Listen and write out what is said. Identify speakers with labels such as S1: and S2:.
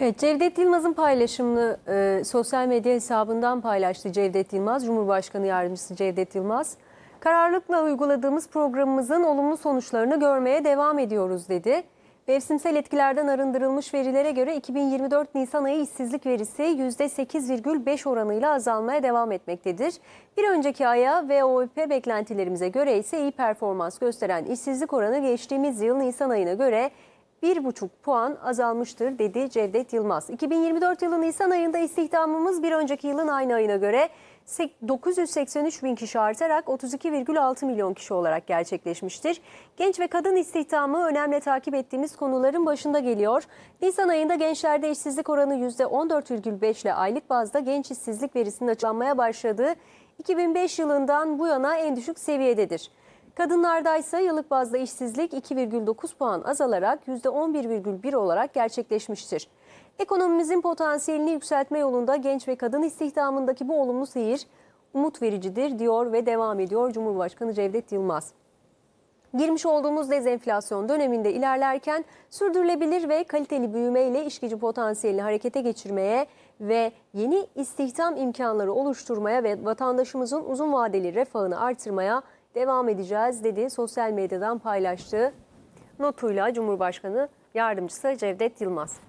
S1: Evet, Cevdet Yılmaz'ın paylaşımını e, sosyal medya hesabından paylaştı Cevdet Yılmaz, Cumhurbaşkanı Yardımcısı Cevdet Yılmaz. Kararlılıkla uyguladığımız programımızın olumlu sonuçlarını görmeye devam ediyoruz dedi. Mevsimsel etkilerden arındırılmış verilere göre 2024 Nisan ayı işsizlik verisi %8,5 oranıyla azalmaya devam etmektedir. Bir önceki aya ve OEP beklentilerimize göre ise iyi performans gösteren işsizlik oranı geçtiğimiz yıl Nisan ayına göre 1,5 puan azalmıştır dedi Cevdet Yılmaz. 2024 yılı Nisan ayında istihdamımız bir önceki yılın aynı ayına göre 983 bin kişi artarak 32,6 milyon kişi olarak gerçekleşmiştir. Genç ve kadın istihdamı önemli takip ettiğimiz konuların başında geliyor. Nisan ayında gençlerde işsizlik oranı %14,5 ile aylık bazda genç işsizlik verisinin açıklanmaya başladığı 2005 yılından bu yana en düşük seviyededir. Kadınlarda ise yıllık bazda işsizlik 2,9 puan azalarak %11,1 olarak gerçekleşmiştir. Ekonomimizin potansiyelini yükseltme yolunda genç ve kadın istihdamındaki bu olumlu seyir umut vericidir diyor ve devam ediyor Cumhurbaşkanı Cevdet Yılmaz. Girmiş olduğumuz dezenflasyon döneminde ilerlerken sürdürülebilir ve kaliteli büyümeyle iş gücü potansiyelini harekete geçirmeye ve yeni istihdam imkanları oluşturmaya ve vatandaşımızın uzun vadeli refahını artırmaya devam edeceğiz dedi sosyal medyadan paylaştığı notuyla Cumhurbaşkanı Yardımcısı Cevdet Yılmaz.